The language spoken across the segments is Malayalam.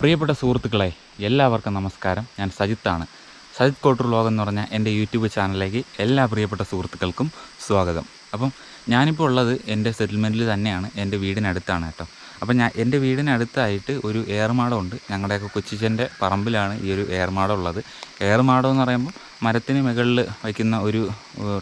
പ്രിയപ്പെട്ട സുഹൃത്തുക്കളെ എല്ലാവർക്കും നമസ്കാരം. ഞാൻ സജിത്താണ്. സജിത് കോട്ടൂർ ലോകം എന്ന് പറഞ്ഞ എന്റെ യൂട്യൂബ് ചാനലിലേക്ക് എല്ലാ പ്രിയപ്പെട്ട സുഹൃത്തുക്കൾക്കും സ്വാഗതം. അപ്പം ഞാനിപ്പോൾ ഉള്ളത് എന്റെ സെറ്റിൽമെന്റിൽ തന്നെയാണ് എന്റെ വീടിനടുത്താണ് കേട്ടോ. അപ്പം ഞാൻ എന്റെ വീടിനടുത്തായിട്ട് ഒരു ഏർമാടമുണ്ട് ഞങ്ങളുടെയൊക്കെ കൊച്ചിച്ചന്റെ പറമ്പിലാണ് ഈ ഒരു ഏർമാടം ഉള്ളത്. ഏർമാടം എന്ന് പറയുമ്പോൾ മരത്തിന് മുകളിൽ വയ്ക്കുന്ന ഒരു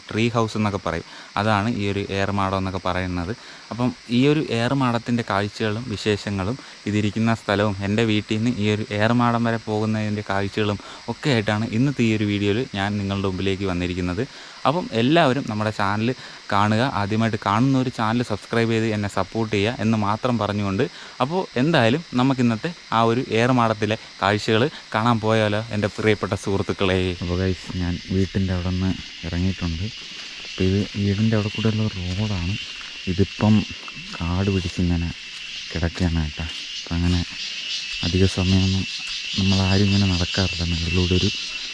ട്രീ ഹൗസ് എന്നൊക്കെ പറയും. അതാണ് ഈ ഒരു ഏർമാടം എന്നൊക്കെ പറയുന്നത്. അപ്പം ഈ ഒരു ഏർമാടത്തിന്റെ കാഴ്ചകളും വിശേഷങ്ങളും ഇതിരിക്കുന്ന സ്ഥലവും എന്റെ വീട്ടിൽ നിന്ന് ഈ ഒരു ഏർമാടം വരെ പോകുന്നതിന്റെ കാഴ്ചകളും ഒക്കെ ആയിട്ടാണ് ഇന്നത്തെ ഈ ഒരു വീഡിയോയിൽ ഞാൻ നിങ്ങളുടെ മുമ്പിലേക്ക് വന്നിരിക്കുന്നത്. അപ്പം എല്ലാവരും നമ്മുടെ ചാനൽ കാണുക. ആദ്യമായിട്ട് കാണുന്ന ഒരു ചാനൽ സബ്സ്ക്രൈബ് ചെയ്ത് എന്നെ സപ്പോർട്ട് ചെയ്യുക എന്ന് മാത്രം പറഞ്ഞുകൊണ്ട്. അപ്പോൾ എന്തായാലും നമുക്കിന്നത്തെ ആ ഒരു ഏറുമാടത്തിലെ കാഴ്ചകൾ കാണാൻ പോയാലോ എന്റെ പ്രിയപ്പെട്ട സുഹൃത്തുക്കളെ. അപ്പോൾ ഞാൻ വീട്ടിന്റെ അവിടെ നിന്ന് ഇറങ്ങിയിട്ടുണ്ട്. അപ്പോൾ ഇത് വീടിന്റെ അവിടെ കൂടെയുള്ള റോഡാണ്. ഇതിപ്പം കാട് പിടിച്ചിങ്ങനെ കിടക്കുകയാണ് കേട്ടോ. അപ്പം അങ്ങനെ അധിക സമയമൊന്നും നമ്മളാരും ഇങ്ങനെ നടക്കാറില്ല. മുകളിലൂടെ ഒരു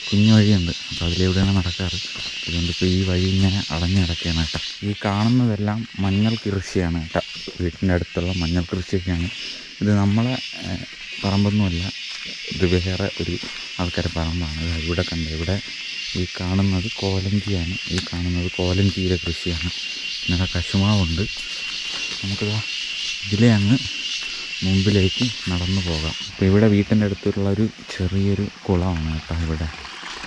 കുഞ്ഞു വഴിയുണ്ട്. അപ്പോൾ അതിലൂടെയാണ് നടക്കാറ്. അതുകൊണ്ട് ഇപ്പോൾ ഈ വഴി ഇങ്ങനെ അടഞ്ഞു കിടക്കുകയാണ് കേട്ടോ. ഈ കാണുന്നതെല്ലാം മഞ്ഞൾ കൃഷിയാണ് കേട്ടോ. വീട്ടിന്റെ അടുത്തുള്ള മഞ്ഞൾ കൃഷിയൊക്കെയാണ്. ഇത് നമ്മളെ പറമ്പൊന്നുമല്ല. ഇത് വേറെ ഒരു ആൾക്കാരുടെ പറമ്പാണ്. ഇവിടെ കണ്ട ഇവിടെ ഈ കാണുന്നത് കോലഞ്ചിയാണ്. ഈ കാണുന്നത് കോലഞ്ചിയിലെ കൃഷിയാണ്. പിന്നെ കശുമാവുണ്ട്. നമുക്കിതാ ഇതിലെ അങ്ങ് മുമ്പിലേക്ക് നടന്നു പോകാം. അപ്പോൾ ഇവിടെ വീട്ടിന്റെ അടുത്തുള്ള ഒരു ചെറിയൊരു കുളമാണ് കേട്ടോ ഇവിടെ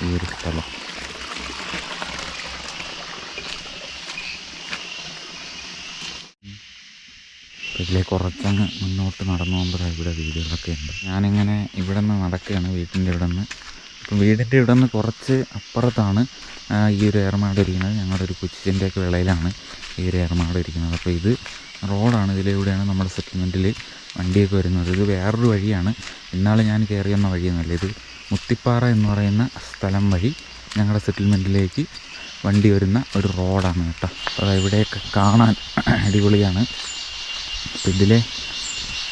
ഈ ഒരു സ്ഥലം. ഇതിലെ കുറച്ചങ്ങ് മുന്നോട്ട് നടന്നു പോകുമ്പോഴാണ് ഇവിടെ വീടുകളൊക്കെ ഉണ്ട്. ഞാനിങ്ങനെ ഇവിടെ നിന്ന് നടക്കുകയാണ് വീട്ടിന്റെ ഇവിടെ നിന്ന്. വീടിന്റെ ഇവിടെ നിന്ന് കുറച്ച് അപ്പുറത്താണ് ഈ ഒരു ഏർമാട് ഇരിക്കുന്നത്. ഞങ്ങളുടെ ഒരു കൊച്ചിന്റെയൊക്കെ വിളയിലാണ് ഈ ഒരു ഏർമാട് ഇരിക്കുന്നത്. അപ്പോൾ ഇത് റോഡാണ് ഇതിലൂടെയാണ് നമ്മുടെ സെറ്റിൽമെന്റിൽ വണ്ടിയൊക്കെ വരുന്നത്. ഇത് വേറൊരു വഴിയാണ്. ഇന്നാൾ ഞാൻ കയറി വന്ന വഴിയൊന്നുമല്ല. ഇത് മുത്തിപ്പാറ എന്ന് പറയുന്ന സ്ഥലം വഴി ഞങ്ങളുടെ സെറ്റിൽമെന്റിലേക്ക് വണ്ടി വരുന്ന ഒരു റോഡാണ് കേട്ടോ. അപ്പോൾ ഇവിടെയൊക്കെ കാണാൻ അടിപൊളിയാണ്. അപ്പോൾ ഇതിലെ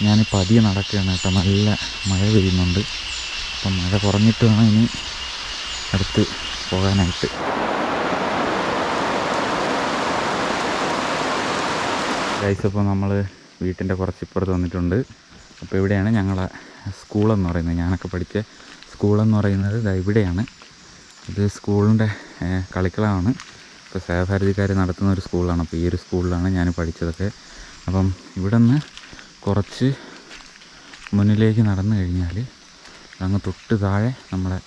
ഞാൻ പതിയെ നടക്കുകയാണ് കേട്ടോ. നല്ല മഴ പെയ്യുന്നുണ്ട്. അപ്പം മഴ കുറഞ്ഞിട്ട് വേണം ഇനി അടുത്ത് പോകാനായിട്ട്. ഗൈസ് അപ്പോൾ നമ്മൾ വീട്ടിന്റെ കുറച്ച് ഇപ്പുറത്ത് വന്നിട്ടുണ്ട്. അപ്പോൾ ഇവിടെയാണ് ഞങ്ങളെ സ്കൂളെന്ന് പറയുന്നത്. ഞാനൊക്കെ പഠിച്ച സ്കൂളെന്ന് പറയുന്നത് ഇതാ ഇവിടെയാണ്. ഇത് സ്കൂളിന്റെ കളിക്കളമാണ്. ഇപ്പോൾ സേവഭാരതിക്കാർ നടത്തുന്ന ഒരു സ്കൂളാണ്. അപ്പോൾ ഈ ഒരു സ്കൂളിലാണ് ഞാൻ പഠിച്ചതൊക്കെ. അപ്പം ഇവിടെ നിന്ന് കുറച്ച് മുന്നിലേക്ക് നടന്നു കഴിഞ്ഞാൽ അങ്ങ് തൊട്ട് താഴെ നമ്മളെ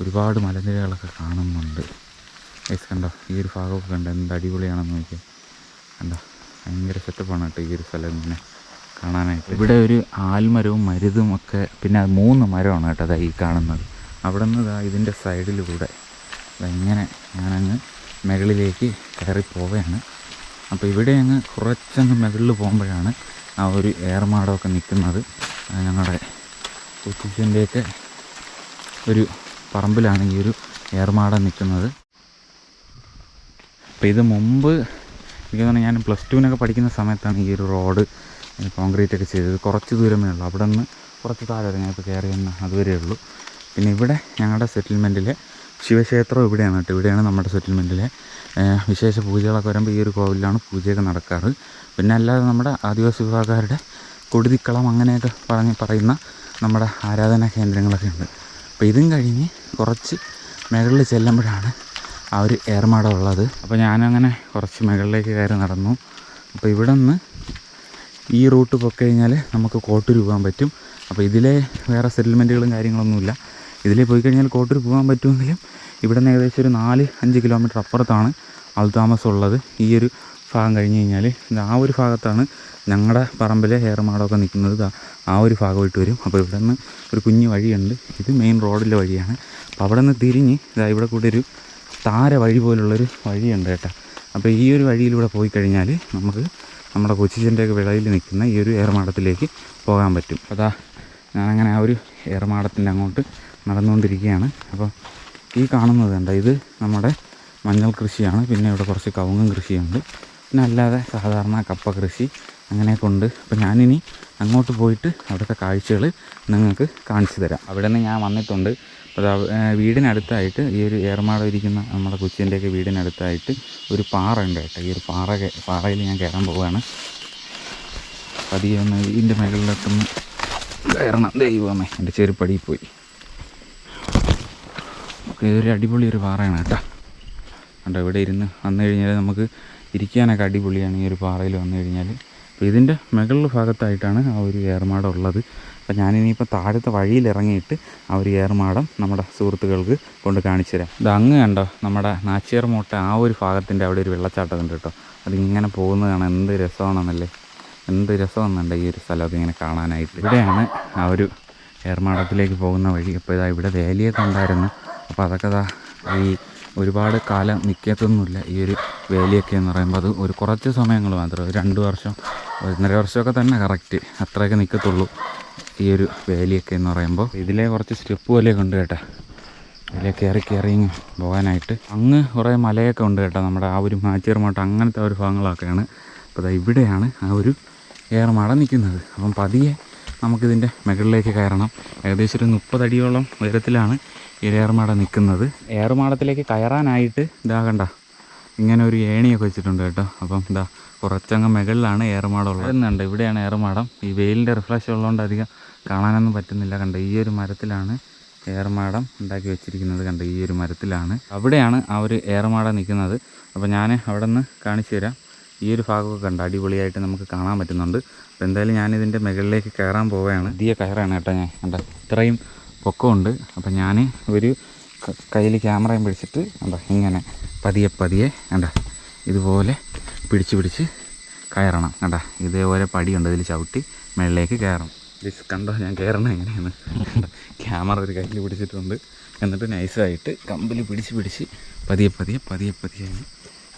ഒരുപാട് മലനിരകളൊക്കെ കാണുന്നുണ്ട്. ഗൈസ് കണ്ടോ? ഈ ഒരു ഭാഗമൊക്കെ കണ്ടോ? എന്ത് അടിപൊളിയാണെന്ന് നോക്കിയാൽ കണ്ടോ? ഭയങ്കര സെറ്റപ്പാണ് കേട്ടോ ഈ ഒരു സ്ഥലം ഇങ്ങനെ കാണാനായിട്ട്. ഇവിടെ ഒരു ആൽമരവും മരുതും ഒക്കെ പിന്നെ മൂന്ന് മരമാണ് കേട്ടോ അതാ ഈ കാണുന്നത്. അവിടെ നിന്ന് ഇതാ ഇതിന്റെ സൈഡിലൂടെ ഇങ്ങനെ ഞാനങ്ങ് മുകളിലേക്ക് കയറി പോവുകയാണ്. അപ്പോൾ ഇവിടെ അങ്ങ് കുറച്ചങ്ങ് മുകളിൽ പോകുമ്പോഴാണ് ആ ഒരു ഏർമാടമൊക്കെ നിൽക്കുന്നത് ഞങ്ങളുടെ കൊച്ചിന്റെയൊക്കെ ഒരു പറമ്പിലാണ് ഈ ഒരു ഏർമാട നിൽക്കുന്നത്. അപ്പോൾ ഇത് മുമ്പ് എനിക്ക് തോന്നുന്നു ഞാൻ പ്ലസ് ടുവിനൊക്കെ പഠിക്കുന്ന സമയത്താണ് ഈ ഒരു റോഡ് കോൺക്രീറ്റ് ഒക്കെ ചെയ്തത്. കുറച്ച് ദൂരമേ ഉള്ളൂ. അവിടെ നിന്ന് കുറച്ച് താഴെ വരെ ഞാനിപ്പോൾ കയറി വന്ന അതുവരെ ഉള്ളൂ. പിന്നെ ഇവിടെ ഞങ്ങളുടെ സെറ്റിൽമെന്റിലെ ശിവക്ഷേത്രം ഇവിടെയാണ് കേട്ടോ. ഇവിടെയാണ് നമ്മുടെ സെറ്റിൽമെന്റിലെ വിശേഷ പൂജകളൊക്കെ വരുമ്പോൾ ഈ ഒരു കോവിലാണ് പൂജയൊക്കെ നടക്കാറ്. പിന്നെ അല്ലാതെ നമ്മുടെ ആദിവാസി വിഭാഗക്കാരുടെ കൊടിതിക്കളം അങ്ങനെയൊക്കെ പറഞ്ഞ് പറയുന്ന നമ്മുടെ ആരാധനാ കേന്ദ്രങ്ങളൊക്കെ ഉണ്ട്. അപ്പോൾ ഇതും കഴിഞ്ഞ് കുറച്ച് മുകളിൽ ചെല്ലുമ്പോഴാണ് ആ ഒരു ഏർമാടം ഉള്ളത്. അപ്പോൾ ഞാനങ്ങനെ കുറച്ച് മുകളിലേക്ക് കയറി നടന്നു. അപ്പോൾ ഇവിടെ നിന്ന് ഈ റൂട്ട് പോയി കഴിഞ്ഞാൽ നമുക്ക് കോട്ടൂർ പോകാൻ പറ്റും. അപ്പോൾ ഇതിലെ വേറെ സെറ്റിൽമെന്റുകളും കാര്യങ്ങളൊന്നുമില്ല. ഇതിലേ പോയി കഴിഞ്ഞാൽ കോട്ടൂർ പോകാൻ പറ്റുമെങ്കിലും ഇവിടെ നിന്ന് ഏകദേശം ഒരു നാല് അഞ്ച് കിലോമീറ്റർ അപ്പുറത്താണ് ആൾതാമസം ഉള്ളത്. ഈ ഒരു ഭാഗം കഴിഞ്ഞ് കഴിഞ്ഞാൽ ആ ഒരു ഭാഗത്താണ് ഞങ്ങളുടെ പറമ്പിലെ ഏറുമാടമൊക്കെ നിൽക്കുന്നത്. ആ ഒരു ഭാഗമായിട്ട് വരും. അപ്പോൾ ഇവിടെ നിന്ന് ഒരു കുഞ്ഞു വഴിയുണ്ട്. ഇത് മെയിൻ റോഡിലെ വഴിയാണ്. അപ്പോൾ അവിടെ നിന്ന് തിരിഞ്ഞ് ഇതാ ഇവിടെ കൂടെ ഒരു താര വഴി പോലുള്ളൊരു വഴിയുണ്ട് കേട്ടോ. അപ്പോൾ ഈ ഒരു വഴിയിലൂടെ പോയി കഴിഞ്ഞാൽ നമുക്ക് നമ്മുടെ കൊച്ചിച്ചന്റെയൊക്കെ വിളയിൽ നിൽക്കുന്ന ഈ ഒരു ഏർമാടത്തിലേക്ക് പോകാൻ പറ്റും. അതാ ഞാനങ്ങനെ ആ ഒരു ഏർമാടത്തിന്റെ അങ്ങോട്ട് നടന്നുകൊണ്ടിരിക്കുകയാണ്. അപ്പോൾ ഈ കാണുന്നത് കണ്ട? ഇത് നമ്മുടെ മഞ്ഞൾ കൃഷിയാണ്. പിന്നെ ഇവിടെ കുറച്ച് കവുങ്ങും കൃഷിയുണ്ട്. പിന്നെ അല്ലാതെ സാധാരണ കപ്പ കൃഷി അങ്ങനെയൊക്കെ ഉണ്ട്. അപ്പോൾ ഞാനിനി അങ്ങോട്ട് പോയിട്ട് അവിടുത്തെ കാഴ്ചകൾ നിങ്ങൾക്ക് കാണിച്ചു തരാം. അവിടെ നിന്ന് ഞാൻ വന്നിട്ടുണ്ട്. വീടിനടുത്തായിട്ട് ഈ ഒരു ഏർമാടം ഇരിക്കുന്ന നമ്മുടെ കൊച്ചിന്റെയൊക്കെ വീടിനടുത്തായിട്ട് ഒരു പാറ ഉണ്ട് കേട്ടോ. ഈ ഒരു പാറ പാറയിൽ ഞാൻ കയറാൻ പോവുകയാണ്. പതിയെ ഒന്ന് ഇതിന്റെ മുകളിലോട്ടൊന്ന് കയറണം. ദൈവമേ എന്റെ പടിയിൽ പോയി. ഇതൊരു അടിപൊളി ഒരു പാറയാണ് കേട്ടോ. കണ്ടോ ഇവിടെ ഇരുന്ന് വന്നു കഴിഞ്ഞാൽ നമുക്ക് ഇരിക്കാനൊക്കെ അടിപൊളിയാണ് ഈ ഒരു പാറയിൽ വന്നു കഴിഞ്ഞാൽ അപ്പോൾ ഇതിന്റെ മുകളിൽ ഭാഗത്തായിട്ടാണ് ആ ഒരു ഏർമാടം ഉള്ളത്. അപ്പോൾ ഞാനിനിയിപ്പോൾ താഴത്തെ വഴിയിൽ ഇറങ്ങിയിട്ട് ആ ഒരു ഏർമാടം നമ്മുടെ സുഹൃത്തുക്കൾക്ക് കൊണ്ട് കാണിച്ചു തരാം. ഇത് അങ്ങ് കണ്ടോ നമ്മുടെ നാച്ചിയർ മൂട്ട ആ ഒരു ഭാഗത്തിന്റെ അവിടെ ഒരു വെള്ളച്ചാട്ടം ഉണ്ട് കേട്ടോ. അതിങ്ങനെ പോകുന്നതാണ് എന്ത് രസമാണെന്നല്ലേ? എന്ത് രസമെന്നുണ്ട് ഈ ഒരു സ്ഥലം അതിങ്ങനെ കാണാനായിട്ട്. ഇവിടെയാണ് ആ ഒരു ഏർമാടത്തിലേക്ക് പോകുന്ന വഴി. അപ്പോൾ ഇതാ ഇവിടെ വേലിയൊക്കെ ഉണ്ടായിരുന്നു. അപ്പോൾ അതൊക്കെ ഈ ഒരുപാട് കാലം നിൽക്കത്തൊന്നുമില്ല ഈ ഒരു വേലിയൊക്കെ എന്ന് പറയുമ്പോൾ. അത് ഒരു കുറച്ച് സമയങ്ങൾ മാത്രം രണ്ട് വർഷം ഒന്നര വർഷമൊക്കെ തന്നെ കറക്റ്റ് അത്രയൊക്കെ നിൽക്കത്തുള്ളൂ ഈ ഒരു വേലിയൊക്കെ എന്ന് പറയുമ്പോൾ. ഇതിലെ കുറച്ച് സ്റ്റെപ്പ് പോലെയൊക്കെ ഉണ്ട് കേട്ടോ. ഇതിലെ കയറി കയറി പോകാനായിട്ട്. അങ്ങ് കുറേ മലയൊക്കെ ഉണ്ട് കേട്ടോ നമ്മുടെ ആ ഒരു മാച്ചേർമാട്ടം അങ്ങനത്തെ ഒരു ഭാഗങ്ങളൊക്കെയാണ്. അപ്പോൾ ഇവിടെയാണ് ആ ഒരു ഏറമാട നിൽക്കുന്നത്. അപ്പം പതിയെ നമുക്കിതിന്റെ മുകളിലേക്ക് കയറണം. ഏകദേശം ഒരു മുപ്പതടിയോളം ഉയരത്തിലാണ് ഏറുമാട നിൽക്കുന്നത് ഏറുമാടത്തിലേക്ക് കയറാനായിട്ട് ഇതാ കണ്ട ഇങ്ങനെ ഒരു ഏണിയൊക്കെ വെച്ചിട്ടുണ്ട് കേട്ടോ. അപ്പം ഇതാ കുറച്ചങ്ങ് മുകളിലാണ് ഏറുമാടം ഉള്ളത്. എന്നുണ്ട് ഇവിടെയാണ് ഏറുമാടം ഈ വെയിലിന്റെ റിഫ്ലക്ഷൻ ഉള്ളതുകൊണ്ട് അധികം കാണാനൊന്നും പറ്റുന്നില്ല. കണ്ട ഈ ഒരു മരത്തിലാണ് ഏറുമാടം ഉണ്ടാക്കി വെച്ചിരിക്കുന്നത്. കണ്ട ഈ ഒരു മരത്തിലാണ്. അവിടെയാണ് ആ ഒരു ഏറുമാടം നിൽക്കുന്നത്. അപ്പോൾ ഞാൻ അവിടെ നിന്ന് കാണിച്ചു തരാം. ഈ ഒരു ഭാഗമൊക്കെ കണ്ട അടിപൊളിയായിട്ട് നമുക്ക് കാണാൻ പറ്റുന്നുണ്ട്. അപ്പോൾ എന്തായാലും ഞാനിതിന്റെ മുകളിലേക്ക് കയറാൻ പോവുകയാണ്. പുതിയ കയറാണ് കേട്ടോ ഞാൻ. കണ്ട ഇത്രയും പൊക്കമുണ്ട്. അപ്പം ഞാൻ ഒരു കയ്യിൽ ക്യാമറയും പിടിച്ചിട്ട് എന്താ ഇങ്ങനെ പതിയെ പതിയെ എന്താ ഇതുപോലെ പിടിച്ച് പിടിച്ച് കയറണം കണ്ടാ ഇതേപോലെ പടിയുണ്ട് ഇതിൽ ചവിട്ടി മുകളിലേക്ക് കയറണം. ദിസ് കണ്ടോ ഞാൻ കയറണം എങ്ങനെയാണ്? ക്യാമറ ഒരു കയ്യിൽ പിടിച്ചിട്ടുണ്ട്. എന്നിട്ട് നൈസായിട്ട് കമ്പിൽ പിടിച്ച് പിടിച്ച് പതിയെ പതിയെ പതിയെ പതിയെ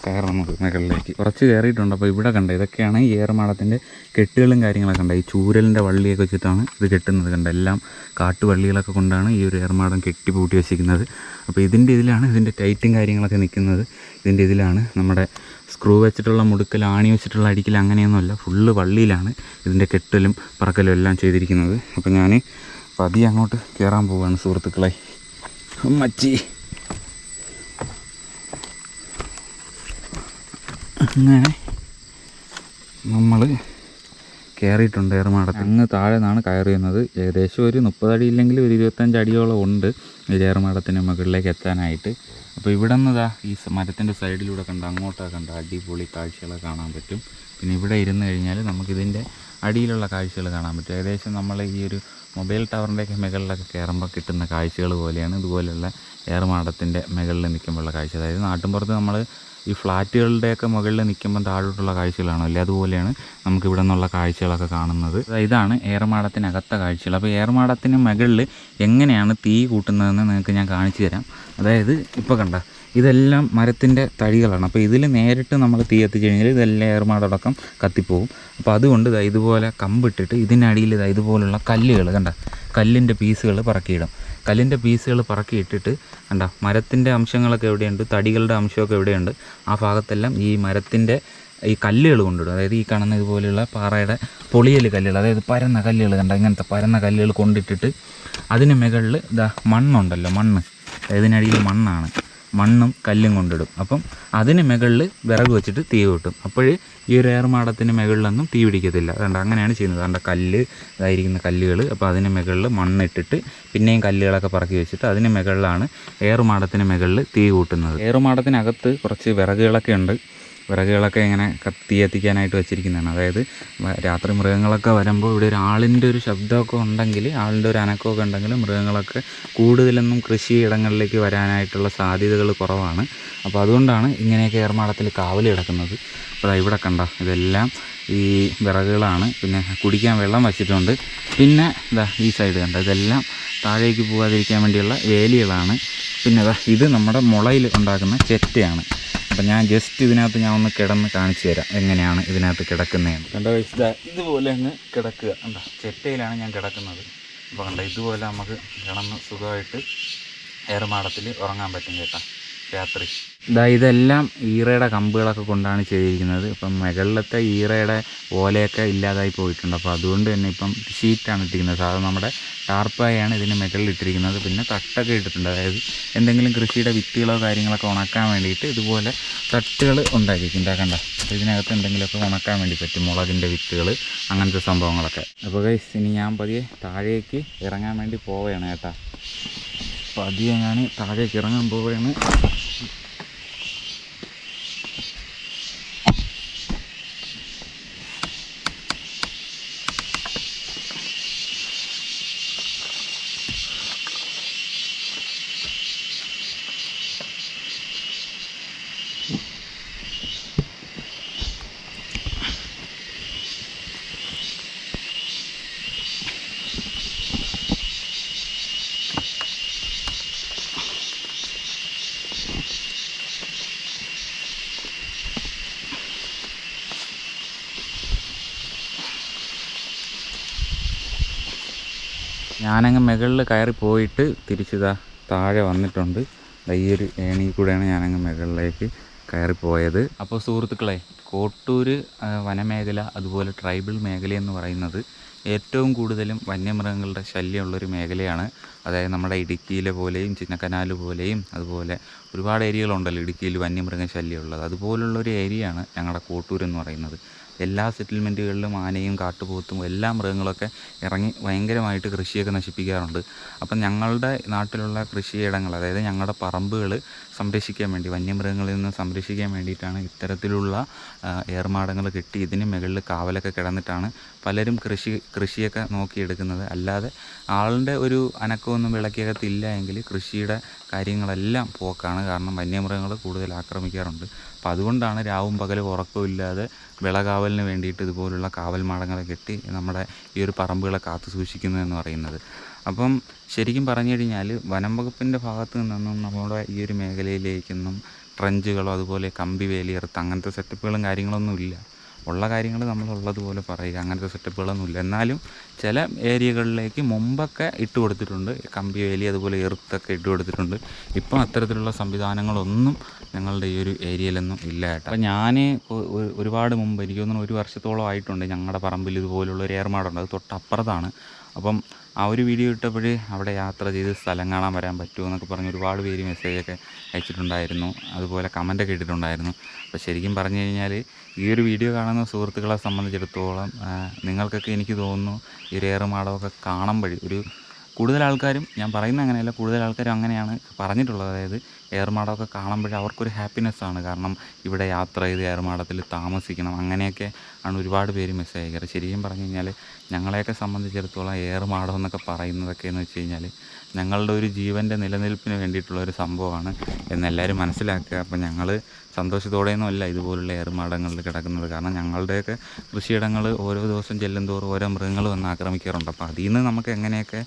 കയറണം നമുക്ക് മുകളിലേക്ക് കുറച്ച് കയറിയിട്ടുണ്ട്. അപ്പോൾ ഇവിടെ കണ്ട ഇതൊക്കെയാണ് ഈ ഏറുമാടത്തിന്റെ കെട്ടുകളും കാര്യങ്ങളൊക്കെ ഉണ്ട് ഈ ചൂരലിന്റെ വള്ളിയൊക്കെ വെച്ചിട്ടാണ് ഇത് കെട്ടുന്നത് കണ്ട? എല്ലാം കാട്ടുവള്ളികളൊക്കെ കൊണ്ടാണ് ഈ ഒരു ഏറുമാടം കെട്ടി പൂട്ടി വെച്ചിരിക്കുന്നത്. അപ്പോൾ ഇതിന്റെ ഇതിലാണ് ഇതിന്റെ ടൈറ്റും കാര്യങ്ങളൊക്കെ നിൽക്കുന്നത്. ഇതിന്റെ ഇതിലാണ് നമ്മുടെ സ്ക്രൂ വെച്ചിട്ടുള്ള മുടുക്കൽ ആണി വെച്ചിട്ടുള്ള അടിക്കൽ അങ്ങനെയൊന്നുമല്ല. ഫുള്ള് വള്ളിയിലാണ് ഇതിന്റെ കെട്ടലും പറക്കലും എല്ലാം ചെയ്തിരിക്കുന്നത്. അപ്പോൾ ഞാൻ പതി അങ്ങോട്ട് കയറാൻ പോവുകയാണ് സുഹൃത്തുക്കളെ. മച്ചി അങ്ങനെ. നമ്മൾ കയറിയിട്ടുണ്ട് ഏറുമാടത്തിൽ. അങ്ങ് താഴെ നിന്നാണ് കയറിയുന്നത് ഏകദേശം ഒരു മുപ്പതടി ഇല്ലെങ്കിൽ ഒരു ഇരുപത്തഞ്ച് അടിയോളം ഉണ്ട് ഈ ഏറുമാടത്തിന്റെ മുകളിലേക്ക് എത്താനായിട്ട്. അപ്പോൾ ഇവിടെ നിന്നതാ ഈ മരത്തിന്റെ സൈഡിലൂടെ കണ്ട അങ്ങോട്ടൊക്കെ കണ്ട അടിപൊളി കാഴ്ചകൾ കാണാൻ പറ്റും. പിന്നെ ഇവിടെ ഇരുന്ന് കഴിഞ്ഞാൽ നമുക്കിതിന്റെ അടിയിലുള്ള കാഴ്ചകൾ കാണാൻ പറ്റും. ഏകദേശം നമ്മൾ ഈ ഒരു മൊബൈൽ ടവറിന്റെയൊക്കെ മുകളിലൊക്കെ കയറുമ്പോൾ കിട്ടുന്ന കാഴ്ചകൾ പോലെയാണ്. ഇതുപോലെയുള്ള ഏറുമാടത്തിന്റെ മുകളിൽ നിൽക്കുമ്പോഴുള്ള കാഴ്ച. അതായത് നാട്ടിൻപുറത്ത് നമ്മൾ ഈ ഫ്ലാറ്റുകളുടെയൊക്കെ മുകളിൽ നിൽക്കുമ്പോൾ താഴോട്ടുള്ള കാഴ്ചകളാണോ? അല്ലേ? അതുപോലെയാണ് നമുക്ക് ഇവിടെ നിന്നുള്ള കാഴ്ചകളൊക്കെ കാണുന്നത്. ഇതാണ് ഏറമാടത്തിനകത്തെ കാഴ്ചകൾ. അപ്പോൾ ഏറമാടത്തിന് മുകളിൽ എങ്ങനെയാണ് തീ കൂട്ടുന്നതെന്ന് നിങ്ങൾക്ക് ഞാൻ കാണിച്ചു തരാം. അതായത് ഇപ്പോൾ കണ്ട ഇതെല്ലാം മരത്തിന്റെ തടികളാണ്. അപ്പോൾ ഇതിൽ നേരിട്ട് നമ്മൾ തീ എത്തിച്ചു കഴിഞ്ഞാൽ ഇതെല്ലാം ഏറുമാടടക്കം കത്തിപ്പോവും. അപ്പോൾ അതുകൊണ്ട് ഇതുപോലെ കമ്പിട്ടിട്ട് ഇതിനടിയിൽ ഇതാ ഇതുപോലുള്ള കല്ലുകൾ കണ്ട കല്ലിന്റെ പീസുകൾ പറക്കിയിടും. കല്ലിന്റെ പീസുകൾ പറക്കിയിട്ടിട്ട് കണ്ട മരത്തിന്റെ അംശങ്ങളൊക്കെ എവിടെയുണ്ട് തടികളുടെ അംശമൊക്കെ എവിടെയുണ്ട് ആ ഭാഗത്തെല്ലാം ഈ മരത്തിന്റെ ഈ കല്ലുകൾ കൊണ്ടിടും. അതായത് ഈ കാണുന്ന ഇതുപോലെയുള്ള പാറയുടെ പൊളിയൽ കല്ലുകൾ അതായത് പരന്ന കല്ലുകൾ കണ്ട ഇങ്ങനത്തെ പരന്ന കല്ലുകൾ കൊണ്ടിട്ടിട്ട് അതിന് മുകളിൽ ഇതാ മണ്ണുണ്ടല്ലോ മണ്ണ്. ഇതിനടിയിൽ മണ്ണാണ്. മണ്ണും കല്ലും കൊണ്ടിടും. അപ്പം അതിന് മുകളിൽ വിറക് വെച്ചിട്ട് തീ കൂട്ടും അപ്പോൾ ഈ ഒരു ഏർമാടത്തിന് മുകളിലൊന്നും തീ പിടിക്കത്തില്ല. അതുകൊണ്ട് അങ്ങനെയാണ് ചെയ്യുന്നത്. അതുകൊണ്ട് കല്ല് ഇതായിരിക്കുന്ന കല്ലുകൾ അപ്പോൾ അതിന് മുകളിൽ മണ്ണിട്ടിട്ട് പിന്നെയും കല്ലുകളൊക്കെ പറക്കി വെച്ചിട്ട് അതിന് മുകളിലാണ് ഏറുമാടത്തിന് മുകളിൽ തീ കൂട്ടുന്നത്. ഏറുമാടത്തിനകത്ത് കുറച്ച് വിറകുകളൊക്കെ ഉണ്ട്. വിറകുകളൊക്കെ ഇങ്ങനെ കത്തി എത്തിക്കാനായിട്ട് വെച്ചിരിക്കുന്നതാണ്. അതായത് രാത്രി മൃഗങ്ങളൊക്കെ വരുമ്പോൾ ഇവിടെ ഒരു ആളിന്റെ ഒരു ശബ്ദമൊക്കെ ഉണ്ടെങ്കിൽ ആളിന്റെ ഒരു അനക്കമൊക്കെ ഉണ്ടെങ്കിൽ മൃഗങ്ങളൊക്കെ കൂടുതലൊന്നും കൃഷിയിടങ്ങളിലേക്ക് വരാനായിട്ടുള്ള സാധ്യതകൾ കുറവാണ്. അപ്പോൾ അതുകൊണ്ടാണ് ഇങ്ങനെയൊക്കെ ഏർമാടത്തിൽ കാവൽ കിടക്കുന്നത്. അപ്പോൾ ഇവിടെ കണ്ട ഇതെല്ലാം ഈ വിറകുകളാണ്. പിന്നെ കുടിക്കാൻ വെള്ളം വച്ചിട്ടുണ്ട്. പിന്നെ ഇതാ ഈ സൈഡ് കണ്ട ഇതെല്ലാം താഴേക്ക് പോകാതിരിക്കാൻ വേണ്ടിയുള്ള വേലികളാണ്. പിന്നെ ഇതാ ഇത് നമ്മുടെ മുളയിൽ ഉണ്ടാക്കുന്ന ചെറ്റയാണ്. അപ്പം ഞാൻ ജസ്റ്റ് ഇതിനകത്ത് ഞാൻ ഒന്ന് കിടന്ന് കാണിച്ചു തരാം എങ്ങനെയാണ് ഇതിനകത്ത് കിടക്കുന്നതെന്ന്. കണ്ടോ? ദാ ഇതുപോലെ അങ്ങ് കിടക്കുക. എന്താ ചെറ്റയിലാണ് ഞാൻ കിടക്കുന്നത്. അപ്പോൾ കണ്ട ഇതുപോലെ നമുക്ക് കിടന്ന് സുഖമായിട്ട് ഏറുമാടത്തിൽ ഉറങ്ങാൻ പറ്റും കേട്ടോ. രാത്രി. ഇതാ ഇതെല്ലാം ഈറയുടെ കമ്പുകളൊക്കെ കൊണ്ടാണ് ചെയ്തിരിക്കുന്നത്. ഇപ്പം മുകളിലത്തെ ഈറയുടെ ഓലയൊക്കെ ഇല്ലാതായി പോയിട്ടുണ്ട്. അപ്പോൾ അതുകൊണ്ട് തന്നെ ഇപ്പം ഷീറ്റാണ് ഇട്ടിരിക്കുന്നത്. സാധാരണ നമ്മുടെ ടാർപ്പായാണ് ഇതിന് മുകളിൽ ഇട്ടിരിക്കുന്നത്. പിന്നെ തട്ടൊക്കെ ഇട്ടിട്ടുണ്ട്. അതായത് എന്തെങ്കിലും കൃഷിയുടെ വിത്തുകളോ കാര്യങ്ങളൊക്കെ ഉണക്കാൻ വേണ്ടിയിട്ട് ഇതുപോലെ തട്ടുകൾ ഉണ്ടാക്കിയിട്ടുണ്ട്. ഉണ്ടാക്കണ്ട അപ്പോൾ ഇതിനകത്ത് എന്തെങ്കിലുമൊക്കെ ഉണക്കാൻ വേണ്ടി പറ്റും. മുളകിന്റെ വിത്തുകൾ അങ്ങനത്തെ സംഭവങ്ങളൊക്കെ. അപ്പോൾ ഗൈസ് ഇനി ഞാൻ പതിയെ താഴേക്ക് ഇറങ്ങാൻ വേണ്ടി പോവുകയാണ് കേട്ടോ. പതിയെ ഞാൻ താഴേക്ക് ഇറങ്ങാൻ പോവുകയാണ്. ഞാനങ്ങ് മുകളിൽ കയറി പോയിട്ട് തിരിച്ചിതാ താഴെ വന്നിട്ടുണ്ട്. ഈ ഒരു ഏണി കൂടെയാണ് ഞാനങ്ങ് മുകളിലേക്ക് കയറി പോയത്. അപ്പോൾ സുഹൃത്തുക്കളെ കോട്ടൂർ വനമേഖല അതുപോലെ ട്രൈബൽ മേഖല എന്ന് പറയുന്നത് ഏറ്റവും കൂടുതലും വന്യമൃഗങ്ങളുടെ ശല്യമുള്ളൊരു മേഖലയാണ്. അതായത് നമ്മുടെ ഇടുക്കിയിലെ പോലെയും ചിന്നക്കനാൽ പോലെയും അതുപോലെ ഒരുപാട് ഏരിയകളുണ്ടല്ലോ ഇടുക്കിയിൽ വന്യമൃഗ ശല്യമുള്ളത് അതുപോലുള്ളൊരു ഏരിയയാണ് ഞങ്ങളുടെ കോട്ടൂർ എന്ന് പറയുന്നത്. എല്ലാ സെറ്റിൽമെന്റുകളിലും ആനയും കാട്ടുപോത്തും എല്ലാ മൃഗങ്ങളൊക്കെ ഇറങ്ങി ഭയങ്കരമായിട്ട് കൃഷിയൊക്കെ നശിപ്പിക്കാറുണ്ട്. അപ്പം ഞങ്ങളുടെ നാട്ടിലുള്ള കൃഷിയിടങ്ങൾ അതായത് ഞങ്ങളുടെ പറമ്പുകൾ സംരക്ഷിക്കാൻ വേണ്ടി വന്യമൃഗങ്ങളിൽ നിന്ന് സംരക്ഷിക്കാൻ വേണ്ടിയിട്ടാണ് ഇത്തരത്തിലുള്ള ഏർമാടങ്ങൾ കെട്ടി ഇതിന് മുകളിൽ കാവലൊക്കെ കിടന്നിട്ടാണ് പലരും കൃഷി കൃഷിയൊക്കെ നോക്കിയെടുക്കുന്നത്. അല്ലാതെ ആളിന്റെ ഒരു അനക്കമൊന്നും വിളക്കകത്തില്ല എങ്കിൽ കൃഷിയുടെ കാര്യങ്ങളെല്ലാം പോക്കാണ്. കാരണം വന്യമൃഗങ്ങൾ കൂടുതൽ ആക്രമിക്കാറുണ്ട്. അപ്പോൾ അതുകൊണ്ടാണ് രാവും പകലും ഉറക്കമില്ലാതെ വിളകാവലിന് വേണ്ടിയിട്ട് ഇതുപോലുള്ള കാവൽ മാടങ്ങളെ കെട്ടി നമ്മുടെ ഈ ഒരു പറമ്പുകളെ കാത്തു സൂക്ഷിക്കുന്നതെന്ന് പറയുന്നത്. അപ്പം ശരിക്കും പറഞ്ഞു കഴിഞ്ഞാൽ വനം വകുപ്പിന്റെ ഭാഗത്തു നിന്നും നമ്മുടെ ഈ ഒരു മേഖലയിലേക്കൊന്നും ട്രഞ്ചുകളോ അതുപോലെ കമ്പി വേലിയർത്ത് അങ്ങനത്തെ സെറ്റപ്പുകളും കാര്യങ്ങളൊന്നും ഇല്ല. ഉള്ള കാര്യങ്ങൾ നമ്മൾ ഉള്ളതുപോലെ പറയുക. അങ്ങനത്തെ സെറ്റപ്പുകളൊന്നും ഇല്ല എന്നാലും ചില ഏരിയകളിലേക്ക് മുമ്പൊക്കെ ഇട്ട് കൊടുത്തിട്ടുണ്ട്. കമ്പി വേലി അതുപോലെ എറുത്തൊക്കെ ഇട്ട് കൊടുത്തിട്ടുണ്ട്. ഇപ്പം അത്തരത്തിലുള്ള സംവിധാനങ്ങളൊന്നും ഞങ്ങളുടെ ഈ ഒരു ഏരിയയിലൊന്നും ഇല്ല കേട്ടോ. അപ്പം ഞാൻ ഒരുപാട് മുമ്പ് എനിക്ക് തോന്നുന്നു ഒരു വർഷത്തോളം ആയിട്ടുണ്ട് ഞങ്ങളുടെ പറമ്പിൽ ഇതുപോലുള്ള ഒരു ഏർമാടുണ്ട്. അത് തൊട്ടപ്പുറത്താണ്. അപ്പം ആ ഒരു വീഡിയോ ഇട്ടപ്പോൾ അവിടെ യാത്ര ചെയ്ത് സ്ഥലം കാണാൻ വരാൻ പറ്റുമോ എന്നൊക്കെ പറഞ്ഞ് ഒരുപാട് പേര് മെസ്സേജൊക്കെ അയച്ചിട്ടുണ്ടായിരുന്നു. അതുപോലെ കമന്റൊക്കെ ഇട്ടിട്ടുണ്ടായിരുന്നു. അപ്പോൾ ശരിക്കും പറഞ്ഞു കഴിഞ്ഞാൽ ഈ ഒരു വീഡിയോ കാണുന്ന സുഹൃത്തുക്കളെ സംബന്ധിച്ചിടത്തോളം നിങ്ങൾക്കൊക്കെ എനിക്ക് തോന്നുന്നു ഈ ഒരു ഏറുമാടമൊക്കെ കാണുമ്പോഴേ ഒരു കൂടുതൽ ആൾക്കാരും ഞാൻ പറയുന്ന അങ്ങനെയല്ല കൂടുതൽ ആൾക്കാരും അങ്ങനെയാണ് പറഞ്ഞിട്ടുള്ളത്. അതായത് ഏർമാടമൊക്കെ കാണുമ്പോഴേ അവർക്കൊരു ഹാപ്പിനെസ്സാണ് കാരണം ഇവിടെ യാത്ര ചെയ്ത് ഏർമാടത്തിൽ താമസിക്കണം അങ്ങനെയൊക്കെ ആണ് ഒരുപാട് പേര് മെസ്സേജ് അയക്കാറ് ശരിക്കും പറഞ്ഞു കഴിഞ്ഞാൽ ഞങ്ങളെയൊക്കെ സംബന്ധിച്ചിടത്തോളം ഏർമാടം എന്നൊക്കെ പറയുന്നതൊക്കെ എന്ന് വെച്ച് കഴിഞ്ഞാൽ ഞങ്ങളുടെ ഒരു ജീവന്റെ നിലനിൽപ്പിന് വേണ്ടിയിട്ടുള്ള ഒരു സംഭവമാണ് എന്നെല്ലാവരും മനസ്സിലാക്കുക. അപ്പോൾ ഞങ്ങൾ സന്തോഷത്തോടെയൊന്നുമല്ല ഇതുപോലുള്ള ഏറുമാടങ്ങളിൽ കിടക്കുന്നത്. കാരണം ഞങ്ങളുടെയൊക്കെ കൃഷിയിടങ്ങൾ ഓരോ ദിവസം ചെല്ലുന്തോറും ഓരോ മൃഗങ്ങൾ വന്ന് ആക്രമിക്കാറുണ്ട്. അപ്പോൾ അതിൽ നിന്ന് നമുക്ക് എങ്ങനെയൊക്കെ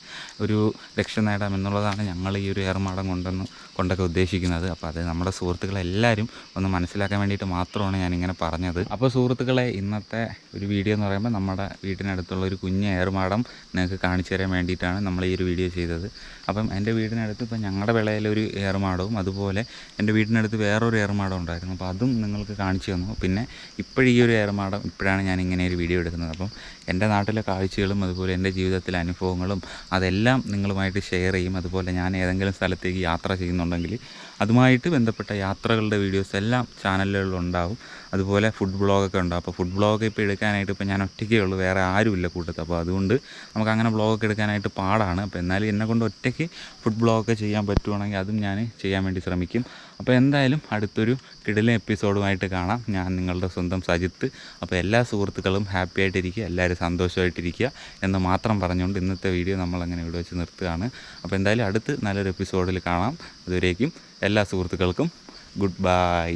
ഒരു രക്ഷ നേടാം എന്നുള്ളതാണ് ഞങ്ങൾ ഈ ഒരു ഏറുമാടം കൊണ്ടെന്ന് കൊണ്ടൊക്കെ ഉദ്ദേശിക്കുന്നത്. അപ്പോൾ അത് നമ്മുടെ സുഹൃത്തുക്കളെല്ലാവരും ഒന്ന് മനസ്സിലാക്കാൻ വേണ്ടിയിട്ട് മാത്രമാണ് ഞാനിങ്ങനെ പറഞ്ഞത്. അപ്പോൾ സുഹൃത്തുക്കളെ ഇന്നത്തെ ഒരു വീഡിയോ എന്ന് പറയുമ്പോൾ നമ്മുടെ വീട്ടിനടുത്തുള്ള ഒരു കുഞ്ഞ് ഏറുമാടം നിങ്ങൾക്ക് കാണിച്ചു തരാൻ വേണ്ടിയിട്ടാണ് നമ്മൾ ഈ ഒരു വീഡിയോ ചെയ്തത്. അപ്പം എന്റെ വീടിനടുത്ത് ഇപ്പം ഞങ്ങളുടെ വിളയിലൊരു ഏറുമാടവും അതുപോലെ എന്റെ വീടിനടുത്ത് വേറൊരു ഏറുമാടം ഉണ്ടായിരുന്നു. അപ്പോൾ അതും നിങ്ങൾക്ക് കാണിച്ചു തന്നു. പിന്നെ ഇപ്പോഴീ ഒരു ഏറുമാടം ഇപ്പോഴാണ് ഞാൻ ഇങ്ങനെ ഒരു വീഡിയോ എടുക്കുന്നത്. അപ്പം എന്റെ നാട്ടിലെ കാഴ്ചകളും അതുപോലെ എന്റെ ജീവിതത്തിലെ അനുഭവങ്ങളും അതെല്ലാം നിങ്ങളുമായിട്ട് ഷെയർ ചെയ്യും. അതുപോലെ ഞാൻ ഏതെങ്കിലും സ്ഥലത്തേക്ക് യാത്ര ചെയ്യുന്നുണ്ടെങ്കിൽ അതുമായിട്ട് ബന്ധപ്പെട്ട യാത്രകളുടെ വീഡിയോസ് എല്ലാം ചാനലുകളിലുണ്ടാവും അതുപോലെ ഫുഡ് ബ്ലോഗൊക്കെ ഉണ്ടാവും. അപ്പോൾ ഫുഡ് ബ്ലോഗ് ഇപ്പോൾ എടുക്കാനായിട്ട് ഇപ്പോൾ ഞാൻ ഒറ്റയ്ക്കേ ഉള്ളൂ. വേറെ ആരുമില്ല കൂട്ടത്ത്. അപ്പോൾ അതുകൊണ്ട് നമുക്ക് അങ്ങനെ ബ്ലോഗൊക്കെ എടുക്കാനായിട്ട് പാടാണ്. അപ്പോൾ എന്നാലും എന്നെ കൊണ്ട് ഒറ്റയ്ക്ക് ഫുഡ് ബ്ലോഗൊക്കെ ചെയ്യാൻ പറ്റുവാണെങ്കിൽ അതും ഞാൻ ചെയ്യാൻ വേണ്ടി ശ്രമിക്കും. അപ്പോൾ എന്തായാലും അടുത്തൊരു കിടിലൻ എപ്പിസോഡുമായിട്ട് കാണാം. ഞാൻ നിങ്ങളുടെ സ്വന്തം സജിത്ത്. അപ്പോൾ എല്ലാ സുഹൃത്തുക്കളും ഹാപ്പി ആയിട്ടിരിക്കുക എല്ലാവരും സന്തോഷമായിട്ടിരിക്കുക എന്ന് മാത്രം പറഞ്ഞുകൊണ്ട് ഇന്നത്തെ വീഡിയോ നമ്മളങ്ങനെ ഇവിടെ വെച്ച് നിർത്തുകയാണ്. അപ്പോൾ എന്തായാലും അടുത്ത് നല്ലൊരു എപ്പിസോഡിൽ കാണാം. അതുവരേക്കും എല്ലാ സുഹൃത്തുക്കൾക്കും ഗുഡ് ബൈ